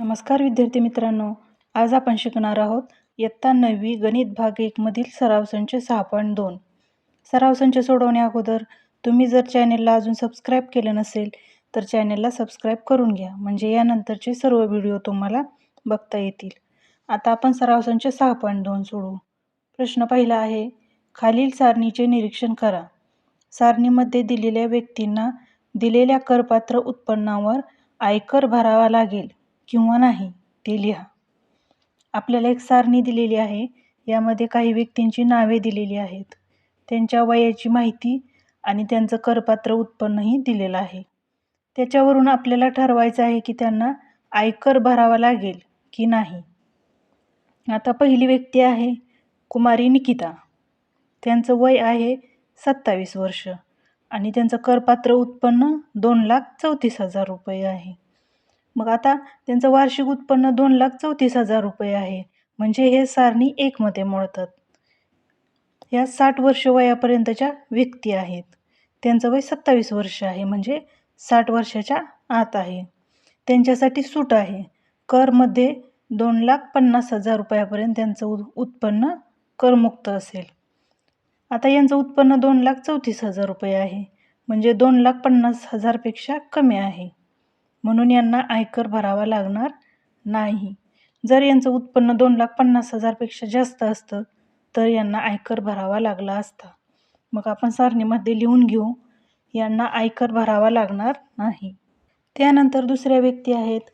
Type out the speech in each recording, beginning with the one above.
नमस्कार विद्यार्थी मित्रांनो आज आपण शिकणार आहोत इयत्ता नववी गणित भाग एकमधील सराव संच सहा पॉईंट दोन. सराव संच सोडवण्या अगोदर तुम्ही जर चॅनेलला अजून सबस्क्राईब केलं नसेल तर चॅनेलला सबस्क्राईब करून घ्या म्हणजे यानंतरचे सर्व व्हिडिओ तुम्हाला बघता येतील. आता आपण सराव संच सहा पॉईंट दोन सोडवू. प्रश्न पहिला आहे खालील सारणीचे निरीक्षण करा. सारणीमध्ये दिलेल्या व्यक्तींना दिलेल्या करपात्र उत्पन्नावर आयकर भरावा लागेल. किंवा नाही ते लिहा. आपल्याला एक सारणी दिलेली आहे. यामध्ये काही व्यक्तींची नावे दिलेली आहेत. त्यांच्या वयाची माहिती आणि त्यांचं करपात्र उत्पन्नही दिलेलं आहे. त्याच्यावरून आपल्याला ठरवायचं आहे की त्यांना आयकर भरावा लागेल की नाही. आता पहिली व्यक्ती आहे कुमारी निकिता. त्यांचं वय आहे सत्तावीस वर्ष आणि त्यांचं करपात्र उत्पन्न दोन लाख चौतीस हजार रुपये आहे. मग आता त्यांचं वार्षिक उत्पन्न दोन लाख चौतीस हजार रुपये आहे. म्हणजे हे सारणी एकमध्ये मोडतात. या साठ वर्ष वयापर्यंतच्या व्यक्ती आहेत. त्यांचं वय सत्तावीस वर्ष आहे. म्हणजे साठ वर्षाच्या आत आहे. त्यांच्यासाठी सूट आहे. करमध्ये दोन लाख पन्नास हजार रुपयापर्यंत त्यांचं उ उत्पन्न करमुक्त असेल. आता यांचं उत्पन्न दोन लाख चौतीस हजार रुपये आहे. म्हणजे दोन लाख पन्नास हजारपेक्षा कमी आहे. म्हणून यांना आयकर भरावा लागणार नाही. जर यांचं उत्पन्न दोन लाख पन्नास हजारपेक्षा जास्त असतं तर यांना आयकर भरावा लागला असता. मग आपण सारणीमध्ये लिहून घेऊ यांना आयकर भरावा लागणार नाही. त्यानंतर दुसऱ्या व्यक्ती आहेत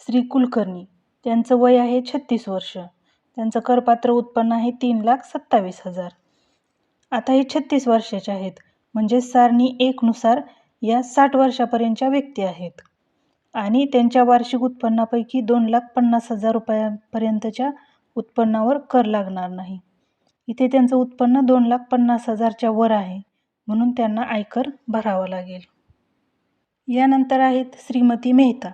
श्री कुलकर्णी. त्यांचं वय आहे छत्तीस वर्ष. त्यांचं करपात्र उत्पन्न आहे तीन लाख सत्तावीस हजार. आता हे छत्तीस वर्षाचे आहेत म्हणजे सारणी एकनुसार या साठ वर्षापर्यंतच्या व्यक्ती आहेत. आणि त्यांच्या वार्षिक उत्पन्नापैकी दोन लाख पन्नास हजार रुपयापर्यंतच्या उत्पन्नावर कर लागणार नाही. इथे त्यांचं उत्पन्न दोन लाख पन्नास हजारच्या वर आहे म्हणून त्यांना आयकर भरावा लागेल. यानंतर आहेत श्रीमती मेहता.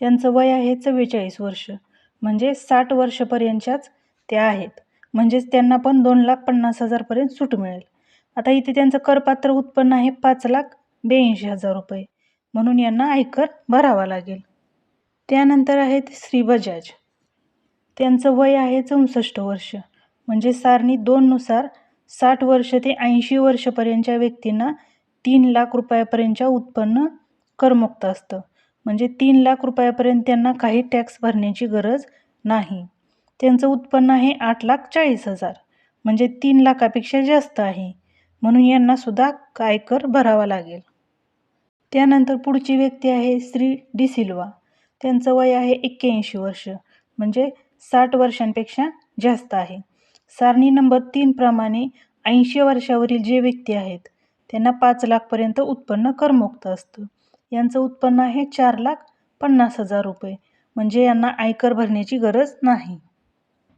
त्यांचं वय आहे चव्वेचाळीस वर्ष म्हणजे साठ वर्षपर्यंतच्याच त्या आहेत. म्हणजेच त्यांना पण दोन लाख पन्नास हजारपर्यंत सूट मिळेल. आता इथे त्यांचं करपात्र उत्पन्न आहे पाच लाख ब्याऐंशी हजार रुपये. म्हणून यांना आयकर भरावा लागेल. त्यानंतर आहेत श्री बजाज त्यांचं वय आहे चौसष्ट वर्ष. म्हणजे सारणी दोननुसार साठ वर्ष ते ऐंशी वर्षपर्यंतच्या व्यक्तींना तीन लाख रुपयापर्यंतच्या उत्पन्न करमुक्त असतं. म्हणजे तीन लाख रुपयापर्यंत त्यांना काही टॅक्स भरण्याची गरज नाही. त्यांचं उत्पन्न आहे आठ लाख चाळीस हजार. म्हणजे तीन लाखापेक्षा जास्त आहे. म्हणून यांनासुद्धा आयकर भरावा लागेल. त्यानंतर पुढची व्यक्ती आहे श्री डी सिल्वा. त्यांचं वय आहे एक्क्याऐंशी वर्ष म्हणजे साठ वर्षांपेक्षा जास्त आहे. सारणी नंबर तीनप्रमाणे ऐंशी वर्षावरील जे व्यक्ती आहेत त्यांना पाच लाखपर्यंत उत्पन्न करमुक्त असतं. यांचं उत्पन्न आहे चार लाख पन्नास हजार रुपये म्हणजे यांना आयकर भरण्याची गरज नाही.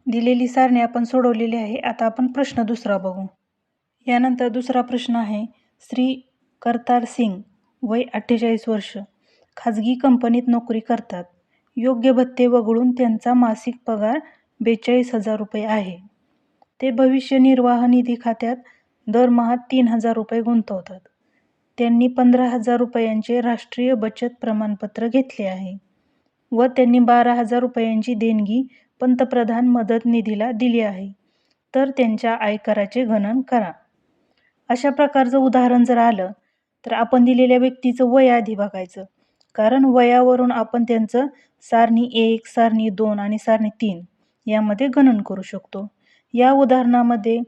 दिलेली सारणी आपण सोडवलेली आहे. आता आपण प्रश्न दुसरा बघू. यानंतर दुसरा प्रश्न आहे श्री करतार सिंग. वय अठ्ठेचाळीस वर्ष. खाजगी कंपनीत नोकरी करतात. योग्य भत्ते वगळून त्यांचा मासिक पगार बेचाळीस हजार रुपये आहे. ते भविष्य निर्वाह निधी खात्यात दरमहा तीन हजार रुपये गुंतवतात. त्यांनी पंधरा हजार रुपयांचे राष्ट्रीय बचत प्रमाणपत्र घेतले आहे व त्यांनी बारा हजार रुपयांची देणगी पंतप्रधान मदत निधीला दिली आहे. तर त्यांच्या आयकराचे गणन करा. अशा प्रकारचं उदाहरण जर आलं तर आपण दिलेल्या व्यक्तीचं वय आधी बघायचं. कारण वयावरून आपण त्यांचं सारणी एक सारणी दोन आणि सारणी तीन यामध्ये गणन करू शकतो. या उदाहरणामध्ये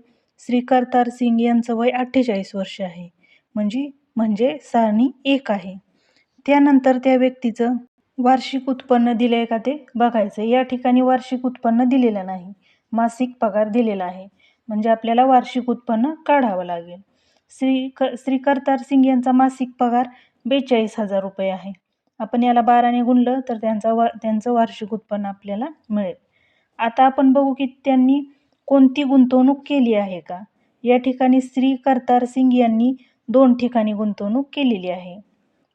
श्री करतार सिंग यांचं वय अठ्ठेचाळीस वर्ष आहे. म्हणजे म्हणजे सारणी एक आहे. त्यानंतर त्या व्यक्तीचं वार्षिक उत्पन्न दिलं आहे का ते बघायचं. या ठिकाणी वार्षिक उत्पन्न दिलेलं नाही. मासिक पगार दिलेला आहे. म्हणजे आपल्याला वार्षिक उत्पन्न काढावं लागेल. श्री क श्री करतार सिंग यांचा मासिक पगार बेचाळीस हजार रुपये आहे. आपण याला बाराने गुणलं तर त्यांचा वा त्यांचं वार्षिक उत्पन्न आपल्याला मिळेल. आता आपण बघू की त्यांनी कोणती गुंतवणूक केली आहे का? या ठिकाणी श्री करतार सिंग यांनी दोन ठिकाणी गुंतवणूक केलेली आहे.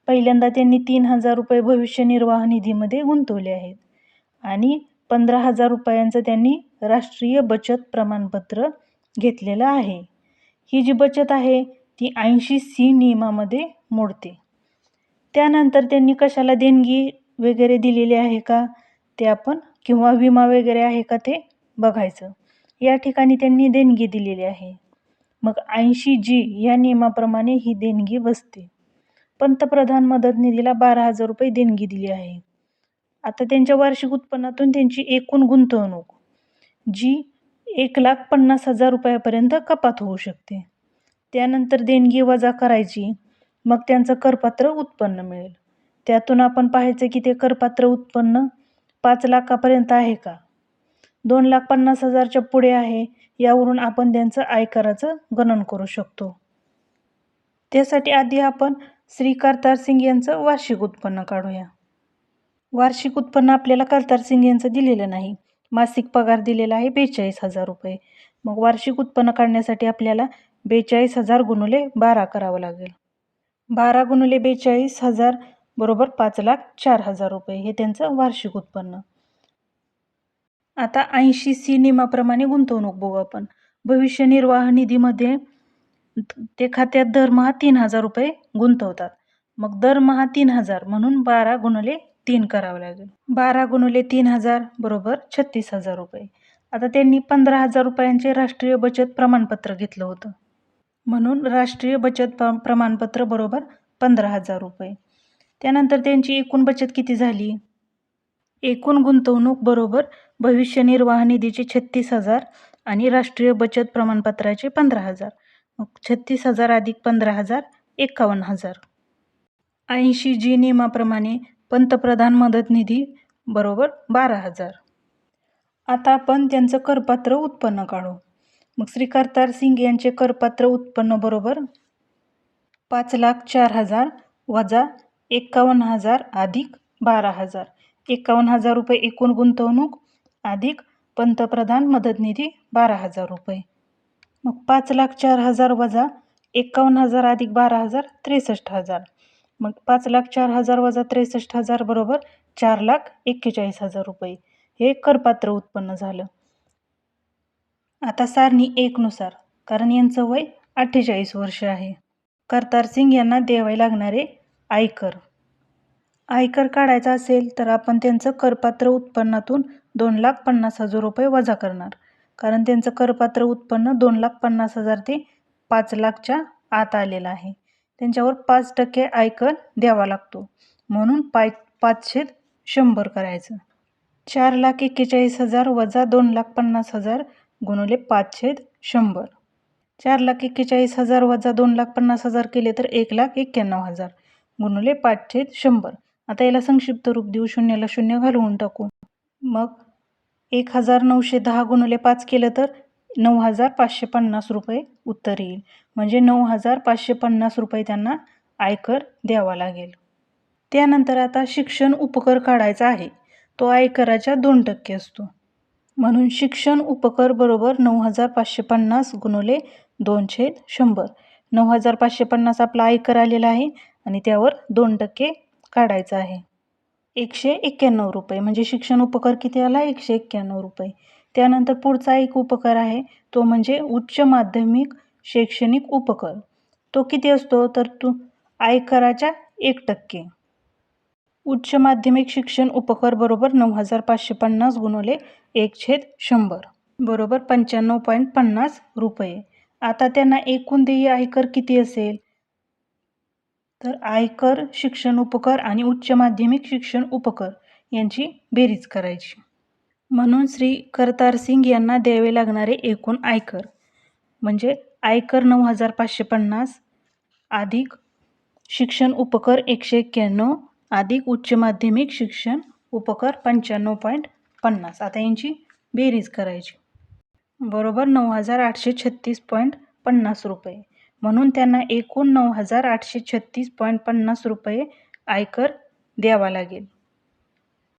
पहिल्यांदा त्यांनी तीन हजार रुपये भविष्य निर्वाह निधीमध्ये गुंतवले आहेत. आणि पंधरा हजार रुपयांचं त्यांनी राष्ट्रीय बचत प्रमाणपत्र घेतलेलं आहे. ही जी बचत आहे ती ऐंशी सी नियमामध्ये मोडते. त्यानंतर त्यांनी कशाला देणगी वगैरे दिलेली आहे का ते आपण किंवा विमा वगैरे आहे का ते बघायचं. या ठिकाणी त्यांनी देणगी दिलेली आहे. मग ऐंशी जी या नियमाप्रमाणे ही देणगी बसते. पंतप्रधान मदत निधीला बारा हजार रुपये देणगी दिली आहे. आता त्यांच्या वार्षिक उत्पन्नातून त्यांची एकूण गुंतवणूक जी एक लाख पन्नास हजार रुपयापर्यंत कपात होऊ शकते. त्यानंतर देणगी वजा करायची मग त्यांचं करपात्र उत्पन्न मिळेल. त्यातून आपण पाहायचं की ते करपात्र उत्पन्न पाच लाखापर्यंत आहे का? दोन लाख पन्नास हजारच्या पुढे आहे यावरून आपण त्यांचं आयकराचं गणन करू शकतो. त्यासाठी आधी आपण श्री करतार सिंग यांचं वार्षिक उत्पन्न काढूया. वार्षिक उत्पन्न आपल्याला करतार सिंग यांचं दिलेलं नाही. मासिक पगार दिलेला आहे बेचाळीस हजार रुपये. मग वार्षिक उत्पन्न काढण्यासाठी आपल्याला बेचाळीस हजार गुणुले बारा करावं लागेल. बारा गुणुले बेचाळीस हजार बरोबर पाच लाख चार हजार रुपये हे त्यांचं वार्षिक उत्पन्न. आता ऐंशी सी नियमाप्रमाणे गुंतवणूक बघू आपण. भविष्य निर्वाह निधीमध्ये ते खात्यात दरमहा तीन हजार रुपये गुंतवतात. मग दरमहा तीन हजार म्हणून बारा गुणले तीन करावं लागेल. बारा गुणुले तीन हजार बरोबर छत्तीस हजार रुपये. आता त्यांनी पंधरा हजार रुपयांचे राष्ट्रीय बचत प्रमाणपत्र घेतलं होतं. म्हणून राष्ट्रीय बचत प्र प्रमाणपत्र बरोबर पंधरा हजार रुपये. त्यानंतर त्यांची एकूण बचत किती झाली? एकूण गुंतवणूक बरोबर भविष्य निर्वाह निधीचे छत्तीस हजार आणि राष्ट्रीय बचत प्रमाणपत्राचे पंधरा हजार. मग छत्तीस हजार अधिक पंधरा हजार एकावन्न हजार. ऐंशी जी नियमाप्रमाणे पंतप्रधान मदत निधी बरोबर बारा हजार. आता आपण त्यांचं करपात्र उत्पन्न काढू. मग श्री करतार सिंग यांचे करपात्र उत्पन्न बरोबर पाच लाख चार हजार वजा एकावन्न हजार अधिक बारा हजार. एकावन्न हजार रुपये एकूण गुंतवणूक अधिक पंतप्रधान मदत निधी बारा हजार रुपये. मग पाच लाख चार हजार वजा एकावन्न हजार अधिक बारा हजार त्रेसष्ट हजार. मग पाच लाख चार हजार वजा त्रेसष्ट हजार बरोबर चार लाख एक्केचाळीस हजार रुपये. हे करपात्र उत्पन्न झालं. आता सारणी एकनुसार कारण यांचं वय अठ्ठेचाळीस वर्ष आहे. करतार सिंग यांना द्यावे लागणारे आयकर. आयकर काढायचा असेल तर आपण त्यांचं करपात्र उत्पन्नातून दोन लाख पन्नास हजार रुपये वजा करणार. कारण त्यांचं करपात्र उत्पन्न दोन लाख पन्नास हजार ते पाच लाखच्या आत आलेलं आहे. त्यांच्यावर पाच टक्के आयकर द्यावा लागतो. म्हणून पाय पाचशे शंभर करायचं. चार लाख एक्केचाळीस हजार वजा दोन लाख पन्नास हजार गुणवले पाचशे शंभर. चार लाख एक्केचाळीस हजार वजा दोन लाख पन्नास हजार केले तर एक लाख एक्क्याण्णव हजार गुणवले पाचशे शंभर. आता याला संक्षिप्त रूप देऊ शून्याला शून्य घालवून टाकू. मग एक हजार नऊशे दहा गुणवले पाच केलं तर नऊ हजार पाचशे पन्नास रुपये उत्तर येईल. म्हणजे नऊ हजार पाचशे पन्नास रुपये त्यांना आयकर द्यावा लागेल. त्यानंतर आता शिक्षण उपकर काढायचा आहे. तो आयकराच्या दोन टक्के असतो. म्हणून शिक्षण उपकर बरोबर नऊ हजार पाचशे पन्नास गुणवले दोनशे शंभर. नऊ हजार पाचशे पन्नास आपला आयकर आलेला आहे आणि त्यावर दोन टक्के काढायचा आहे. एकशे एक्क्याण्णव रुपये. म्हणजे शिक्षण उपकर किती आला? एकशे एक्क्याण्णव रुपये. त्यानंतर पुढचा एक उपकर आहे. तो म्हणजे उच्च माध्यमिक शैक्षणिक उपकर. तो किती असतो? तर तू आयकराच्या एक टक्के. उच्च माध्यमिक शिक्षण उपकर बरोबर नऊ हजार पाचशे पन्नास गुणवले एक छेद शंभर. बरोबर पंच्याण्णव पॉईंट पन्नास रुपये. आता त्यांना एकूण देय आयकर किती असेल? तर आयकर शिक्षण उपकर आणि उच्च माध्यमिक शिक्षण उपकर यांची बेरीज करायची. म्हणून श्री करतार सिंग यांना द्यावे लागणारे एकूण आयकर म्हणजे आयकर नऊ हजार पाचशे पन्नास अधिक शिक्षण उपकर एकशे एक्क्याण्णव अधिक उच्च माध्यमिक शिक्षण उपकर पंच्याण्णव पॉईंट पन्नास. आता यांची बेरीज करायची. बरोबर नऊ हजार आठशे छत्तीस पॉईंट पन्नास रुपये. म्हणून त्यांना एकूण नऊ हजार आठशे छत्तीस पॉईंट पन्नास रुपये आयकर द्यावा लागेल.